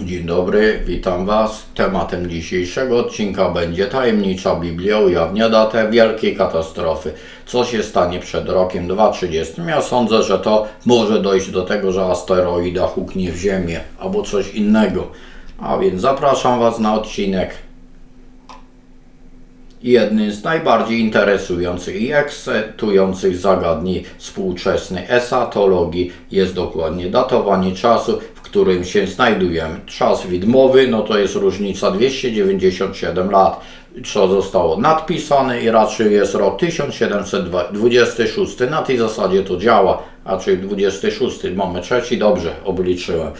Dzień dobry, witam Was. Tematem dzisiejszego odcinka będzie tajemnicza Biblia ujawnia datę wielkiej katastrofy. Co się stanie przed rokiem 2030? Ja sądzę, że to może dojść do tego, że asteroida huknie w Ziemię albo coś innego. A więc zapraszam Was na odcinek. Jednym z najbardziej interesujących i ekscytujących zagadnień współczesnej esatologii jest dokładnie datowanie czasu, którym się znajdujemy. Czas widmowy, no to jest różnica 297 lat, co zostało nadpisane i raczej jest rok 1726. Na tej zasadzie to działa, raczej 26, mamy trzeci, dobrze obliczyłem.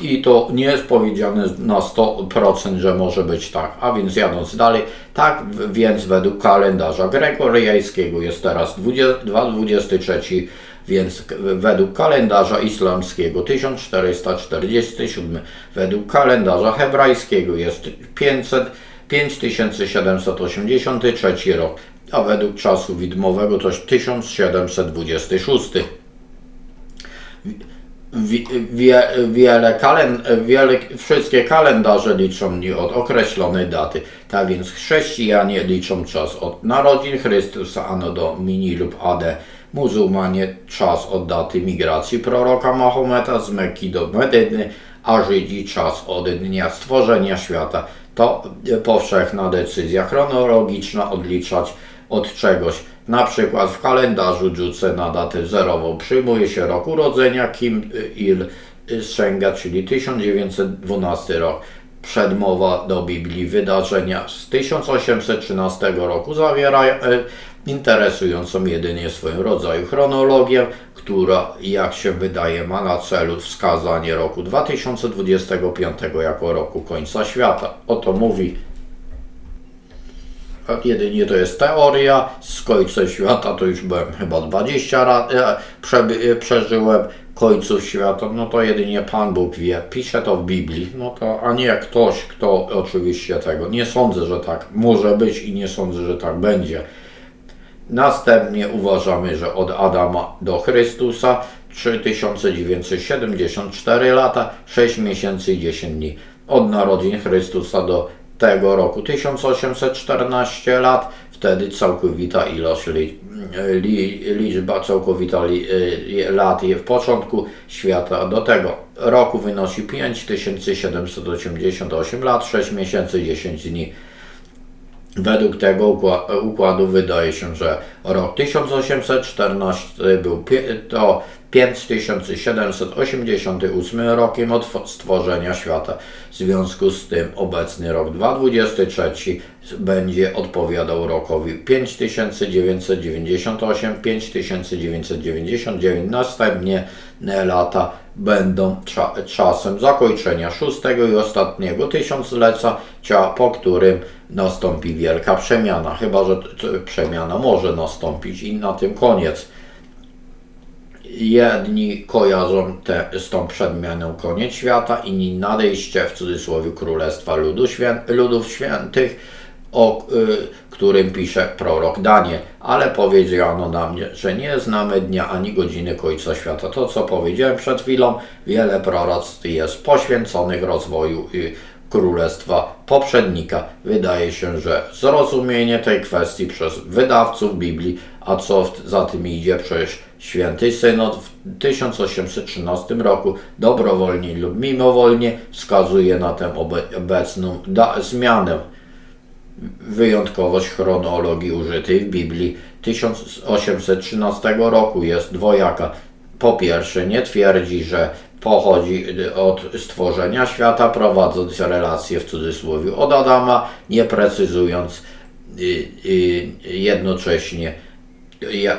I to nie jest powiedziane na 100%, że może być tak. A więc jadąc dalej, tak więc według kalendarza gregoriańskiego jest teraz 2023, więc według kalendarza islamskiego 1447, według kalendarza hebrajskiego jest 500, 5783 rok, a według czasu widmowego to jest 1726. Wi- wie, wiele kalen, wiele, wszystkie kalendarze liczą dni od określonej daty. Tak więc chrześcijanie liczą czas od narodzin Chrystusa ano do mini lub AD. Muzułmanie czas od daty migracji proroka Mahometa z Mekki do Medyny, a Żydzi czas od dnia stworzenia świata. To powszechna decyzja chronologiczna odliczać od czegoś. Na przykład w kalendarzu Dżuce na datę zerową przyjmuje się rok urodzenia Kim Il Senga, czyli 1912 rok. Przedmowa do Biblii wydarzenia z 1813 roku zawiera e, interesującą jedynie swoim rodzaju chronologię, która, jak się wydaje, ma na celu wskazanie roku 2025 jako roku końca świata. Oto mówi Jedynie to jest teoria, z końcem świata to już byłem chyba 20 lat, e, e, przeżyłem końców świata, no to jedynie Pan Bóg wie, pisze to w Biblii, no to, a nie ktoś, kto oczywiście tego, nie sądzę, że tak może być i nie sądzę, że tak będzie. Następnie uważamy, że od Adama do Chrystusa 3974 lata, 6 miesięcy i 10 dni. Od narodzin Chrystusa do tego roku 1814 lat, wtedy całkowita ilość li, li, liczba całkowita li, y, lat w początku świata do tego roku wynosi 5788 lat, 6 miesięcy i 10 dni. Według tego ukła- układu wydaje się, że rok 1814 był to 5788 rokiem od stworzenia świata. W związku z tym obecny rok 2023 będzie odpowiadał rokowi 5998, 5999. Następnie lata będą cza- czasem zakończenia szóstego i ostatniego tysiąclecia, po którym nastąpi wielka przemiana. Chyba, że przemiana może nastąpić i na tym koniec. Jedni kojarzą te, z tą przemianą koniec świata, inni nadejście w cudzysłowie Królestwa Ludu Świę, Ludów Świętych, o y, którym pisze prorok Daniel. Ale powiedziano na mnie, że nie znamy dnia ani godziny końca świata. To, co powiedziałem przed chwilą, wiele proroctw jest poświęconych rozwoju y, Królestwa poprzednika. Wydaje się, że zrozumienie tej kwestii przez wydawców Biblii, a co za tym idzie przecież Święty Synod w 1813 roku dobrowolnie lub mimowolnie wskazuje na tę obe- obecną zmianę wyjątkowość chronologii użytej w Biblii 1813 roku jest dwojaka. Po pierwsze, nie twierdzi, że pochodzi od stworzenia świata, prowadząc relacje w cudzysłowie od Adama, nie precyzując y, y, jednocześnie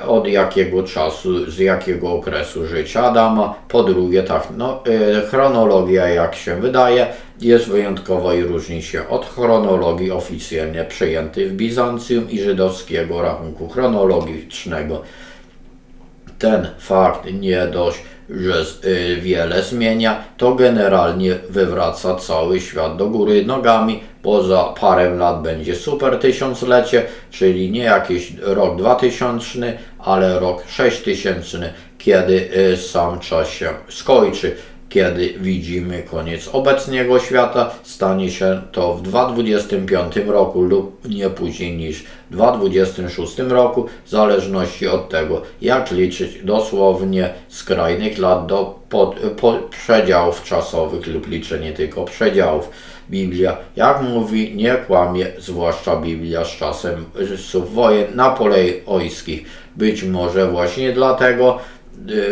od jakiego czasu, z jakiego okresu życia Adama. Po drugie, tak, no, y, chronologia, jak się wydaje, jest wyjątkowa i różni się od chronologii oficjalnie przyjętej w Bizancjum i żydowskiego rachunku chronologicznego. Ten fakt nie dość, że y, wiele zmienia, to generalnie wywraca cały świat do góry nogami, bo za parę lat będzie super tysiąclecie, czyli nie jakiś rok 2000, ale rok 6000, kiedy y, sam czas się skończy. Kiedy widzimy koniec obecnego świata, stanie się to w 2025 roku lub nie później niż w 2026 roku, w zależności od tego, jak liczyć dosłownie skrajnych lat do pod, po, przedziałów czasowych lub liczenie tylko przedziałów. Biblia, jak mówi, nie kłamie, zwłaszcza Biblia z czasem czasów wojen napoleońskich. Być może właśnie dlatego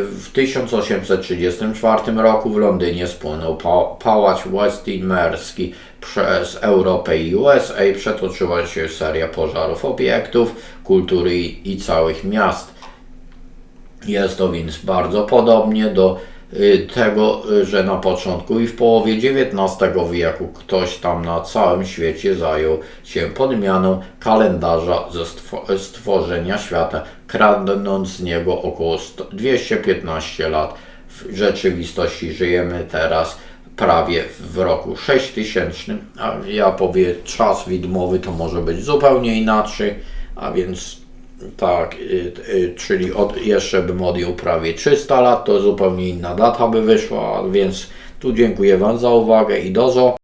w 1834 roku w Londynie spłonął pa pałac Westminsterski przez Europę i USA. Przetoczyła się seria pożarów obiektów kultury i, całych miast. Jest to więc bardzo podobnie do y, tego, y, że na początku i w połowie XIX wieku ktoś tam na całym świecie zajął się podmianą kalendarza ze stwo- stworzenia świata, kradnąc z niego około 100, 215 lat. W rzeczywistości żyjemy teraz prawie w roku 6000, a ja powiem czas widmowy to może być zupełnie inaczej, a więc tak, y, y, czyli od, jeszcze bym odjął prawie 300 lat, to zupełnie inna data by wyszła, więc tu dziękuję Wam za uwagę i do zo.